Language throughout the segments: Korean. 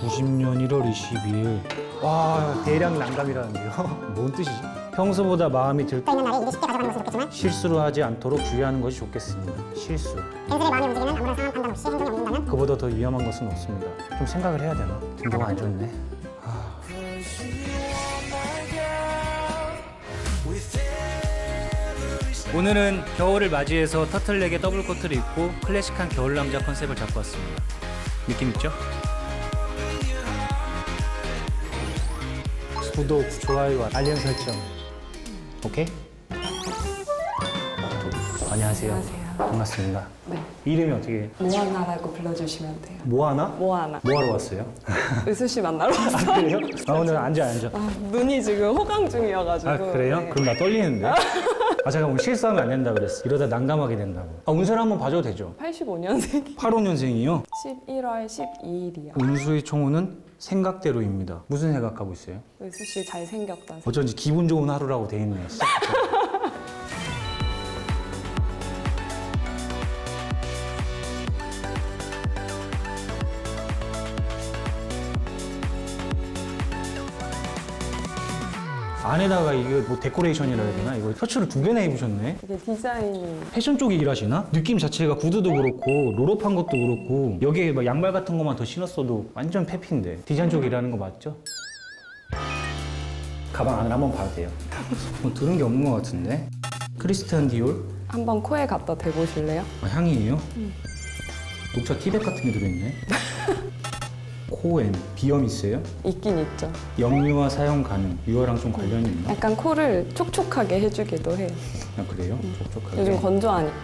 90년 1월 22일. 와, 대량 난감이라는데요. 뭔 뜻이지? 평소보다 마음이 들 있는 날에 일을 쉽게 가져가는 것은 좋겠지만 실수를 하지 않도록 주의하는 것이 좋겠습니다. 실수. 괜스레 마음이 움직이는 아무런 상황 판단 없이 행동이 옮긴다면 그보다 더 위험한 것은 없습니다. 좀 생각을 해야 되나? 등도가 안 좋네. 아. 오늘은 겨울을 맞이해서 터틀넥에 더블 코트를 입고 클래식한 겨울 남자 컨셉을 잡고 왔습니다. 느낌 있죠? 구독, 좋아요와 알림 설정. 오케이? 안녕하세요. 안녕하세요. 반갑습니다. 네. 이름이 어떻게? 모아나라고 불러주시면 돼요. 모아나? 모아나. 뭐 하러 왔어요? 의수 씨 만나러 왔어요. 아, 그래요? 아, 오늘 앉아, 앉아. 아, 눈이 지금 호강 중이어가지고. 아, 그래요? 네. 그럼 나 떨리는데? 아, 제가 오늘 실수하면 안 된다 그랬어. 이러다 난감하게 된다고. 아, 운세를 한번 봐줘도 되죠? 85년생 85년생이요? 11월 12일이요. 운수의 총호는 생각대로입니다. 무슨 생각하고 있어요? 의수 씨 잘생겼다. 어쩐지 기분 좋은 하루라고 돼 있네. 시작부터. 안에다가 이게 뭐 데코레이션이라 해야 되나? 이거 셔츠를 두 개나 입으셨네. 이게 디자인이 패션 쪽에 일하시나? 느낌 자체가 구두도 그렇고 롤업한 것도 그렇고 여기에 막 양말 같은 것만 더 신었어도 완전 페피인데 디자인 쪽에 일하는 거 맞죠? 가방 안을 한번 봐도 돼요. 뭐 들은 게 없는 것 같은데 크리스티안 디올 한번 코에 갖다 대보실래요? 아, 향이에요? 녹차 티백 같은 게 들어있네. 코엔 비염 있어요? 있긴 있죠. 염료와 사용 가능. 이거랑 좀 관련이 있나? 약간 코를 촉촉하게 해주기도 해요. 아 그래요? 촉촉하게. 요즘 건조하니까.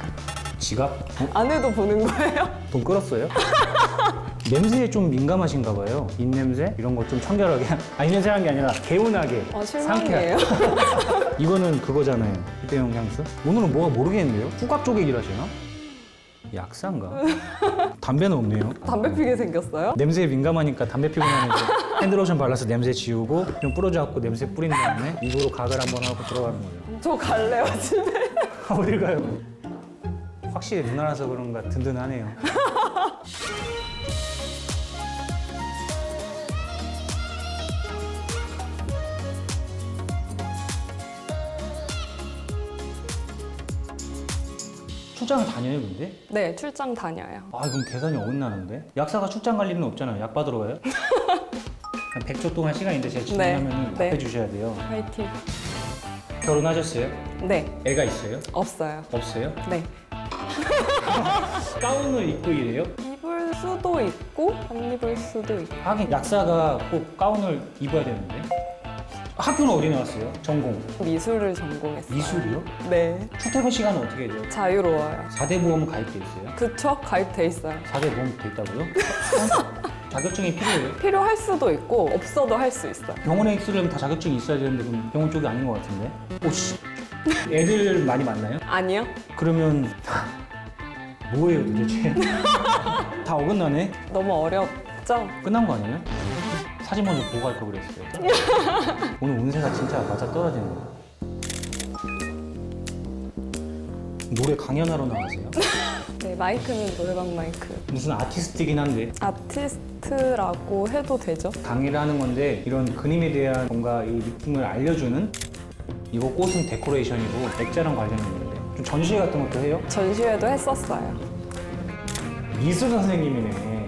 지갑? 어? 안에도 보는 거예요? 돈 끌었어요? 냄새에 좀 민감하신가 봐요. 입냄새? 이런 거 좀 청결하게. 아, 입냄새란 게 아니라 개운하게. 어, 실망이에요. 이거는 그거잖아요. 휴대용 향수? 오늘은 뭐가 모르겠는데요? 후각 쪽에 일하시나? 약사인가? 담배는 없네요. 담배 피게 생겼어요? 냄새에 민감하니까 담배 피고 나면 이제 핸드로션 발라서 냄새 지우고 좀 뿌려줘갖고 냄새 뿌린 다음에 입으로 각을 한번 하고 들어가는 거죠. 저 갈래요, 집에. 어딜 가요? 확실히 누나라서 그런가 든든하네요. 출장을 다녀요, 근데? 네, 출장 다녀요. 아, 그럼 계산이 어긋나는데? 약사가 출장 갈 일은 없잖아요. 약 받으러 가요? 한 100초 동안 시간인데 제가 질문하면 네. 답해 주셔야 돼요. 화이팅. 결혼하셨어요? 네, 애가 있어요? 없어요. 없어요? 네. 가운을 입고 일해요? 입을 수도 있고, 안 입을 수도 있고. 하긴 약사가 꼭 가운을 입어야 되는데 학교는 어디 나왔어요? 전공 미술을 전공했어요. 미술이요? 네. 출퇴근 시간은 어떻게 돼요? 자유로워요. 4대 보험 가입돼 있어요? 그쵸? 가입돼 있어요. 4대 보험 돼 있다고요? 자격증이 필요해요? 필요할 수도 있고 없어도 할 수 있어요. 병원에 있으려면 다 자격증이 있어야 되는데 그럼 병원 쪽이 아닌 것 같은데? 오씨 애들 많이 만나요? 아니요? 그러면 뭐예요 도대체? 다 어긋나네? 너무 어렵죠? 끝난 거 아니에요? 사진 먼저 보고 갈 걸 그랬어요. 오늘 운세가 진짜 맞아 떨어지는 거. 노래 강연하러 나가세요? 네, 마이크는 노래방 마이크. 무슨 아티스트이긴 한데 아티스트라고 해도 되죠? 강의를 하는 건데 이런 그림에 대한 뭔가 이 느낌을 알려주는 이거 꽃은 데코레이션이고 액자랑 관련이 있는데 좀 전시회 같은 것도 해요? 전시회도 했었어요. 미술 선생님이네.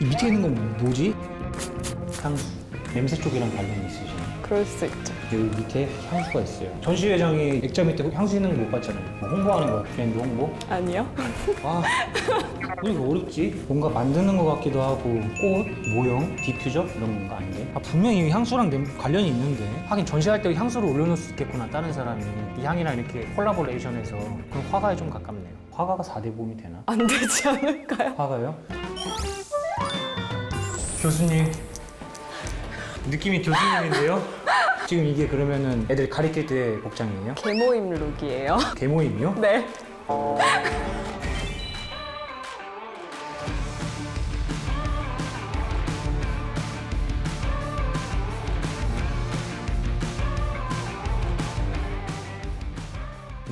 이 밑에 있는 건 뭐지? 향수. 냄새 쪽이랑 관련이 있으시네. 그럴 수 있죠. 여기 밑에 향수가 있어요. 전시회장이 액자 밑에 향수 있는 거 못 봤잖아요. 뭐 홍보하는 거, 브랜드 홍보. 아니요? 아, 왜 이거 어렵지? 뭔가 만드는 것 같기도 하고 꽃, 모형, 디퓨저 이런 건가 아닌데? 아, 분명히 이 향수랑 냄- 관련이 있는데 하긴 전시할 때 향수를 올려놓을 수 있겠구나 다른 사람이 이 향이랑 이렇게 콜라보레이션해서 그럼 화가에 좀 가깝네요. 화가가 4대 보험이 되나? 안 되지 않을까요? 화가요? 교수님 느낌이 교수님인데요? 지금 이게 그러면은 애들 가리킬 때 복장이에요? 개모임 룩이에요. 개모임이요? 네.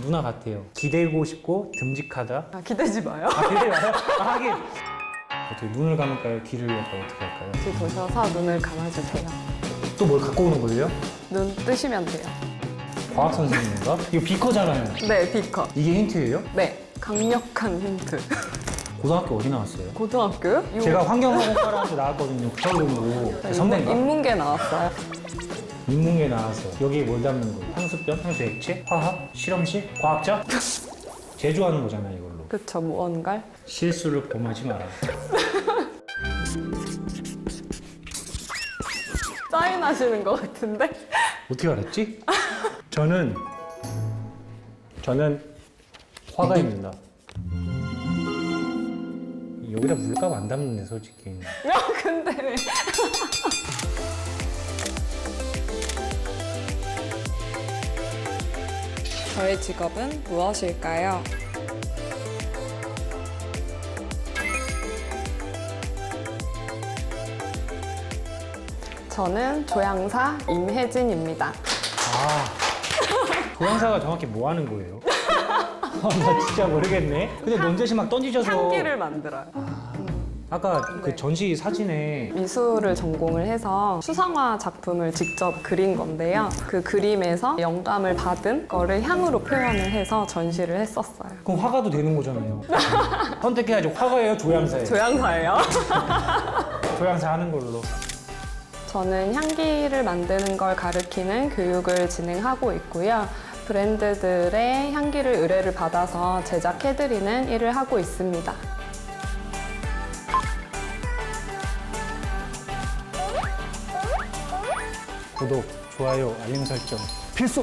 누나 같아요. 기대고 싶고 듬직하다. 아, 기대지 마요. 아, 기대 마요? 아, 하긴. 어떻게 눈을 감을까요? 귀를 열까요? 어떻게 할까요? 뒤 도셔서 눈을 감아주세요. 또 뭘 갖고 오는 거예요? 눈 뜨시면 돼요. 과학 선생님인가? 이거 비커잖아요. 네, 비커. 이게 힌트예요? 네, 강력한 힌트. 고등학교 어디 나왔어요? 고등학교요? 요- 제가 환경학과라한테 나왔거든요. 인문, 선배인가? 인문계 나왔어요. 인문계 나와서 여기에 뭘 담는 거예요? 향수병, 향수 액체, 화학, 실험실, 과학자? 제조하는 거잖아요 이걸로. 그쵸, 무언갈. 실수를 범하지 마라. 사인하시는 것 같은데? 어떻게 알았지? 저는 저는 화가입니다. 여기다 물감 안 담는데 솔직히. 야, 근데 왜? 저의 직업은 무엇일까요? 저는 조향사 임혜진입니다. 아, 조향사가 정확히 뭐 하는 거예요? 아, 나 진짜 모르겠네. 근데 논제시 막 던지셔서 향기를 만들어요. 아까 그 전시 사진에 미술을 전공을 해서 수상화 작품을 직접 그린 건데요. 그 그림에서 영감을 받은 거를 향으로 표현을 해서 전시를 했었어요. 그럼 화가도 되는 거잖아요. 선택해야죠. 화가예요, 조향사예요. 조향사예요. 조향사 하는 걸로. 저는 향기를 만드는 걸 가르치는 교육을 진행하고 있고요. 브랜드들의 향기를 의뢰를 받아서 제작해드리는 일을 하고 있습니다. 구독, 좋아요, 알림 설정 필수.